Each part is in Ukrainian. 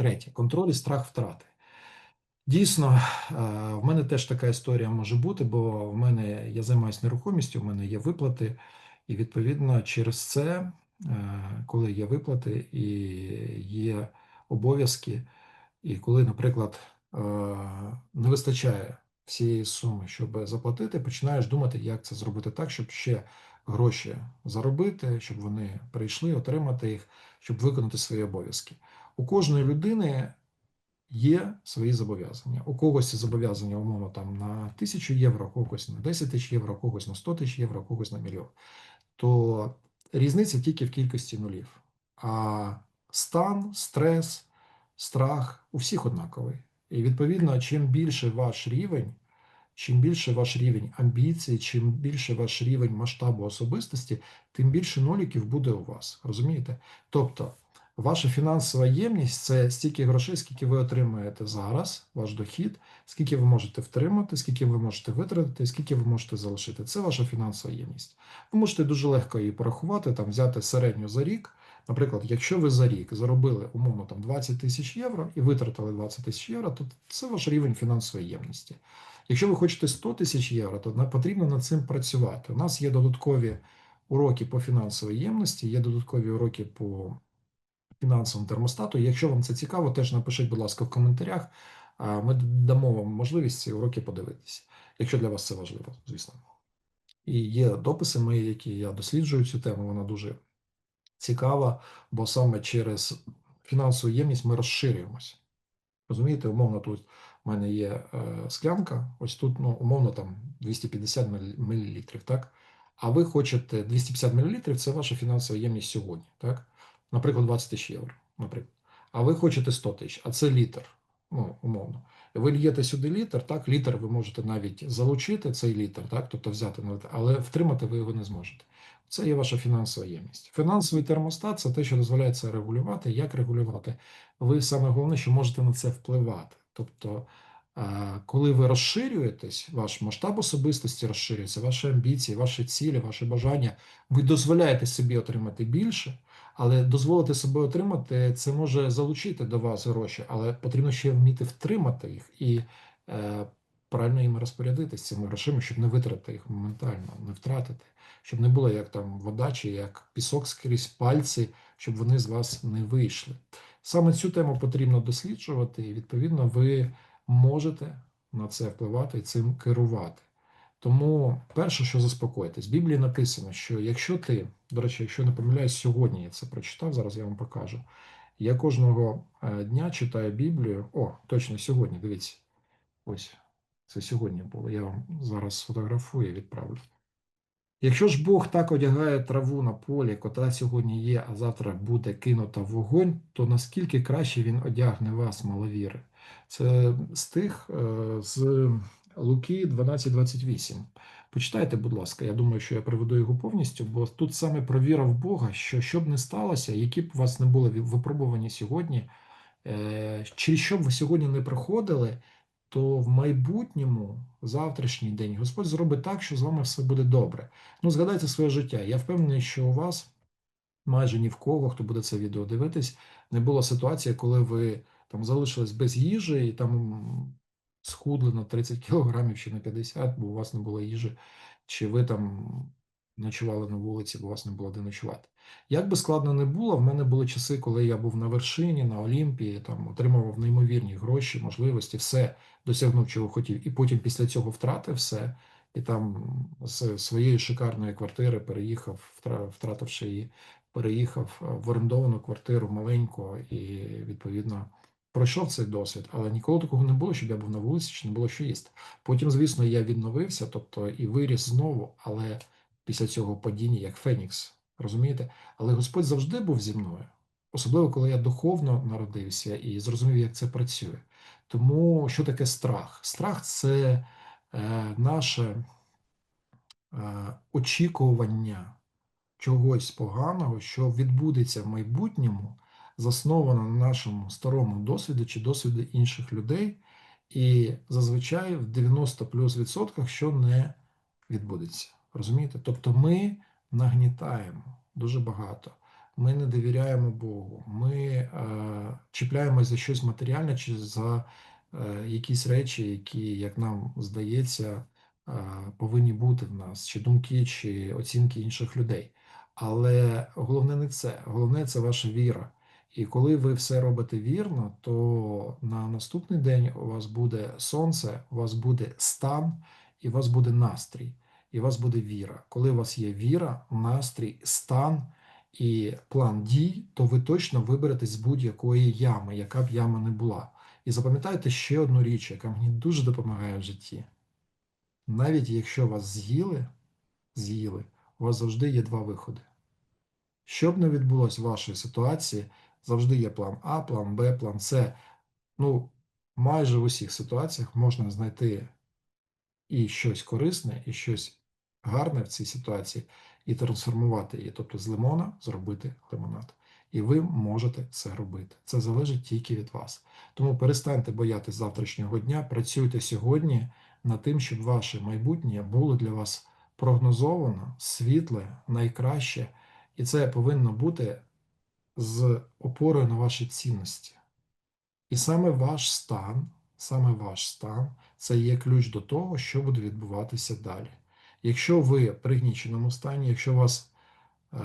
Третє контроль і страх втрати. Дійсно, е, в мене теж така історія може бути, бо в мене я займаюся нерухомістю, в мене є виплати, і відповідно через це, е, коли є виплати і є обов'язки, і коли, наприклад, е, не вистачає всієї суми, щоб заплатити, починаєш думати, як це зробити так, щоб ще гроші заробити, щоб вони прийшли, отримати їх, щоб виконати свої обов'язки. У кожної людини є свої зобов'язання. У когось зобов'язання, умовно, там на тисячу євро, у когось на 10 тисяч євро, у когось на 100 тисяч євро, у когось на мільйон. То різниця тільки в кількості нулів. А стан, стрес, страх у всіх однаковий. І відповідно, чим більше ваш рівень, чим більше ваш рівень амбіцій, чим більше ваш рівень масштабу особистості, тим більше ноліків буде у вас. Розумієте? Тобто, ваша фінансова ємність це стільки грошей, скільки ви отримаєте зараз, ваш дохід, скільки ви можете втримати, скільки ви можете витратити, скільки ви можете залишити. Це ваша фінансова ємність. Ви можете дуже легко її порахувати, там взяти середню за рік. Наприклад, якщо ви за рік заробили умовно там 20 тисяч євро і витратили 20 тисяч євро, то це ваш рівень фінансової ємності. Якщо ви хочете 100 тисяч євро, то потрібно над цим працювати. У нас є додаткові уроки по фінансовій ємності, є додаткові уроки по фінансовому термостату. Якщо вам це цікаво, теж напишіть, будь ласка, в коментарях. Ми дамо вам можливість ці уроки подивитися, якщо для вас це важливо, звісно. І є дописи мої, які я досліджую цю тему, вона дуже цікава, бо саме через фінансову ємність ми розширюємося. Розумієте, умовно, тут в мене є е, склянка, ось тут, ну, умовно, там 250 мл, так? А ви хочете 250 мл, це ваша фінансова ємність сьогодні, так? Наприклад, 20 тисяч євро, наприклад. А ви хочете 100 тисяч, а це літр, ну, умовно. Ви льєте сюди літр, так, літр ви можете навіть залучити цей літр, так, тобто взяти на але втримати ви його не зможете. Це є ваша фінансова ємність. Фінансовий термостат це те, що дозволяє це регулювати. Як регулювати? Ви саме головне, що можете на це впливати. Тобто, коли ви розширюєтесь, ваш масштаб особистості розширюється, ваші амбіції, ваші цілі, ваші бажання, ви дозволяєте собі отримати більше, але дозволити себе отримати це може залучити до вас гроші, але потрібно ще вміти втримати їх і е, правильно їм розпорядитися цими грошима, щоб не витратити їх моментально, не втратити, щоб не було як там вода чи як пісок скрізь пальці, щоб вони з вас не вийшли. Саме цю тему потрібно досліджувати, і відповідно ви можете на це впливати і цим керувати. Тому перше, що заспокоїтесь, в Біблії написано, що якщо ти, до речі, якщо не помиляюсь, сьогодні я це прочитав, зараз я вам покажу. Я кожного е, дня читаю Біблію. О, точно сьогодні, дивіться. Ось, це сьогодні було. Я вам зараз сфотографую і відправлю. Якщо ж Бог так одягає траву на полі, котра сьогодні є, а завтра буде кинута вогонь, то наскільки краще він одягне вас, маловіри? Це стих е, з Луки 12.28. Почитайте, будь ласка, я думаю, що я приведу його повністю, бо тут саме про віру в Бога, що що б не сталося, які б у вас не були випробувані сьогодні, е, через що б ви сьогодні не проходили, то в майбутньому, завтрашній день, Господь зробить так, що з вами все буде добре. Ну, згадайте своє життя. Я впевнений, що у вас майже ні в кого, хто буде це відео дивитись, не було ситуації, коли ви там залишились без їжі і там схудли на 30 кілограмів чи на 50, бо у вас не було їжі, чи ви там ночували на вулиці, бо у вас не було де ночувати. Як би складно не було, в мене були часи, коли я був на вершині, на Олімпії, там отримував неймовірні гроші, можливості, все досягнув, чого хотів, і потім після цього втратив все, і там з своєї шикарної квартири переїхав, втративши її, переїхав в орендовану квартиру маленьку і відповідно. Пройшов цей досвід, але ніколи такого не було, щоб я був на вулиці, чи не було що їсти. Потім, звісно, я відновився, тобто і виріс знову, але після цього падіння, як Фенікс, розумієте? Але Господь завжди був зі мною, особливо коли я духовно народився і зрозумів, як це працює. Тому що таке страх? Страх це е, наше е, очікування чогось поганого, що відбудеться в майбутньому заснована на нашому старому досвіді чи досвіді інших людей, і зазвичай в 90 плюс відсотках що не відбудеться. Розумієте? Тобто ми нагнітаємо дуже багато. ми не довіряємо Богу, ми е, чіпляємось за щось матеріальне чи за е, якісь речі, які, як нам здається, е, повинні бути в нас, чи думки, чи оцінки інших людей. Але головне не це, головне це ваша віра. І коли ви все робите вірно, то на наступний день у вас буде сонце, у вас буде стан і у вас буде настрій, і у вас буде віра. Коли у вас є віра, настрій, стан і план дій, то ви точно виберетесь з будь-якої ями, яка б яма не була. І запам'ятайте ще одну річ, яка мені дуже допомагає в житті. Навіть якщо вас з'їли, з'їли, у вас завжди є два виходи. Що б не відбулося в вашій ситуації, завжди є план А, план Б, план С. Ну, майже в усіх ситуаціях можна знайти і щось корисне, і щось гарне в цій ситуації, і трансформувати її, тобто з лимона зробити лимонад. І ви можете це робити. Це залежить тільки від вас. Тому перестаньте боятися завтрашнього дня, працюйте сьогодні над тим, щоб ваше майбутнє було для вас прогнозовано, світле, найкраще, і це повинно бути з опорою на ваші цінності. І саме ваш стан, саме ваш стан це є ключ до того, що буде відбуватися далі. Якщо ви в пригніченому стані, якщо у вас е,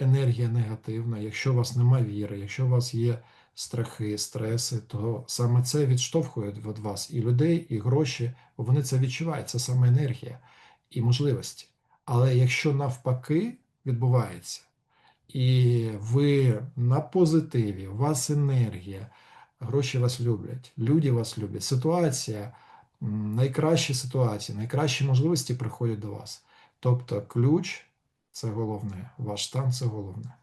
енергія негативна, якщо у вас немає віри, якщо у вас є страхи, стреси, то саме це відштовхує від вас і людей, і гроші, бо вони це відчувають, це саме енергія і можливості. Але якщо навпаки відбувається, і ви на позитиві, у вас енергія, гроші вас люблять, люди вас люблять, ситуація, найкращі ситуації, найкращі можливості приходять до вас. Тобто ключ це головне, ваш стан це головне.